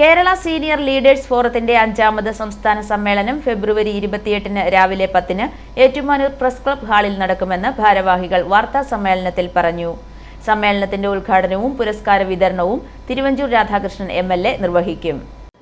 Kerala senior leaders ഫോറത്തിന്റെ അഞ്ചാമത് സംസ്ഥാന സമ്മേളനം ഫെബ്രുവരി ഇരുപത്തിയെട്ടിന് രാവിലെ പത്തിന് ഏറ്റുമാനൂർ പ്രസ് ക്ലബ് ഹാളിൽ നടക്കുമെന്ന് ഭാരവാഹികൾ വാർത്താ സമ്മേളനത്തിൽ പറഞ്ഞു. സമ്മേളനത്തിന്റെ ഉദ്ഘാടനവും പുരസ്കാര വിതരണവും തിരുവഞ്ചൂർ രാധാകൃഷ്ണൻ എം നിർവഹിക്കും.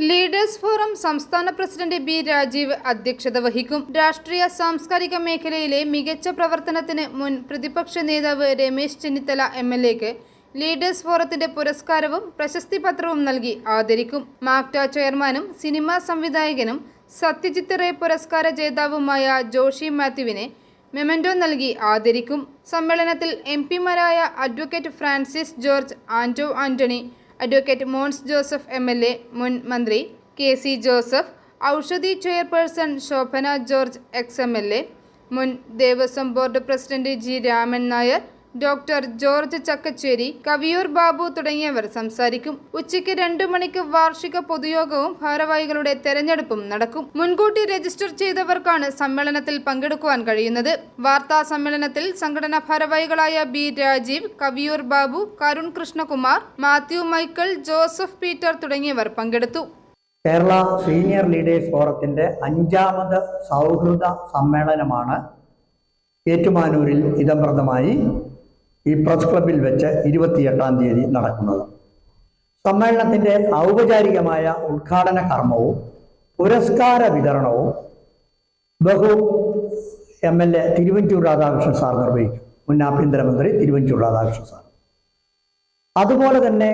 ലീഡേഴ്സ് ഫോറം സംസ്ഥാന പ്രസിഡന്റ് ബി രാജീവ് അധ്യക്ഷത വഹിക്കും. രാഷ്ട്രീയ സാംസ്കാരിക മേഖലയിലെ മികച്ച പ്രവർത്തനത്തിന് മുൻ പ്രതിപക്ഷ നേതാവ് രമേശ് ചെന്നിത്തല എം എൽ എക്ക് ലീഡേഴ്സ് ഫോറത്തിന്റെ പുരസ്കാരവും പ്രശസ്തി പത്രവും നൽകി ആദരിക്കും. മാക്ട ചെയർമാനും സിനിമാ സംവിധായകനും സത്യജിത്ത് റേ പുരസ്കാര ജേതാവുമായ ജോഷി മാത്യുവിനെ മെമന്റോ നൽകി ആദരിക്കും. സമ്മേളനത്തിൽ M പിമാരായ advocate Francis George Anto Antony advocate Mons Joseph M L A മുൻ മന്ത്രി K C Joseph Oushadhi chairperson Shobhana George ex M L A മുൻ Devaswom board president G Raman Nair doctor George Chakkacherry Kaviyoor Babu തുടങ്ങിയവർ സംസാരിക്കും. ഉച്ചയ്ക്ക് രണ്ടു മണിക്ക് വാർഷിക പൊതുയോഗവും ഭാരവാഹികളുടെ തെരഞ്ഞെടുപ്പും നടക്കും. മുൻകൂട്ടി രജിസ്റ്റർ ചെയ്തവർക്കാണ് സമ്മേളനത്തിൽ പങ്കെടുക്കുവാൻ കഴിയുന്നത്. വാർത്താ സമ്മേളനത്തിൽ സംഘടനാ ഭാരവാഹികളായ ബി രാജീവ് കവിയൂർ ബാബു കരുൺ കൃഷ്ണകുമാർ മാത്യു മൈക്കിൾ ജോസഫ് പീറ്റർ തുടങ്ങിയവർ പങ്കെടുത്തു. കേരള സീനിയർ ലീഡേഴ്സ് ഫോറത്തിന്റെ അഞ്ചാമത് സൗഹൃദ സമ്മേളനമാണ് ഏറ്റുമാനൂരിൽ ഇതംപ്രദമായി ഈ പ്രസ് ക്ലബിൽ വെച്ച് ഇരുപത്തിയെട്ടാം തീയതി നടക്കുന്നത്. സമ്മേളനത്തിന്റെ ഔപചാരികമായ ഉദ്ഘാടന കർമ്മവും പുരസ്കാര വിതരണവും ബഹു M L A Thiruvanchoor Radhakrishnan sir നിർവഹിക്കും. മുൻ ആഭ്യന്തരമന്ത്രി തിരുവഞ്ചൂർ രാധാകൃഷ്ണൻ സാർ. അതുപോലെ തന്നെ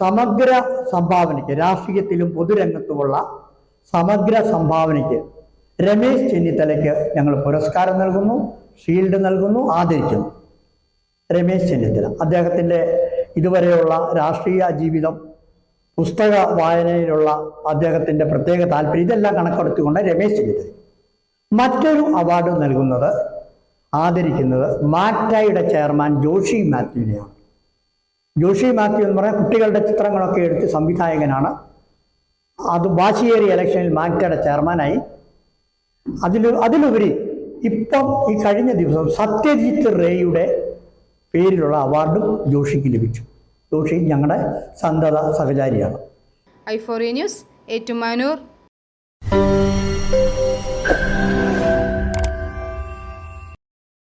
സമഗ്ര സംഭാവനയ്ക്ക് രാഷ്ട്രീയത്തിലും പൊതുരംഗത്തുമുള്ള സമഗ്ര സംഭാവനയ്ക്ക് രമേശ് ചെന്നിത്തലയ്ക്ക് ഞങ്ങൾ പുരസ്കാരം നൽകുന്നു ഷീൽഡ് നൽകുന്നു ആദരിക്കുന്നു. രമേശ് ചെന്നിത്തല. അദ്ദേഹത്തിന്റെ ഇതുവരെയുള്ള രാഷ്ട്രീയ ജീവിതം പുസ്തക വായനയിലുള്ള അദ്ദേഹത്തിന്റെ പ്രത്യേക താല്പര്യം ഇതെല്ലാം കണക്കെടുത്തുകൊണ്ട് രമേശ് ചെന്നിത്തല. മറ്റൊരു അവാർഡ് നൽകുന്നത് ആദരിക്കുന്നത് മാറ്റായുടെ ചെയർമാൻ ജോഷി മാത്യുവിനെയാണ്. ജോഷി മാത്യു എന്ന് പറഞ്ഞാൽ കുട്ടികളുടെ ചിത്രങ്ങളൊക്കെ എടുത്ത് സംവിധായകനാണ്. അത് വാശിയേറി ഇലക്ഷനിൽ മാറ്റയുടെ ചെയർമാനായി. അതിൽ അതിലുപരി ഇപ്പം ഈ കഴിഞ്ഞ ദിവസം സത്യജിത്ത് റേയുടെ പേരിലുള്ള അവാർഡും ജോഷിക്ക് ലഭിച്ചു. ജോഷി ഞങ്ങളുടെ സന്തത സഹചാരിയാണ്. ഐഫോറിയ ന്യൂസ് ഏറ്റുമാനൂർ.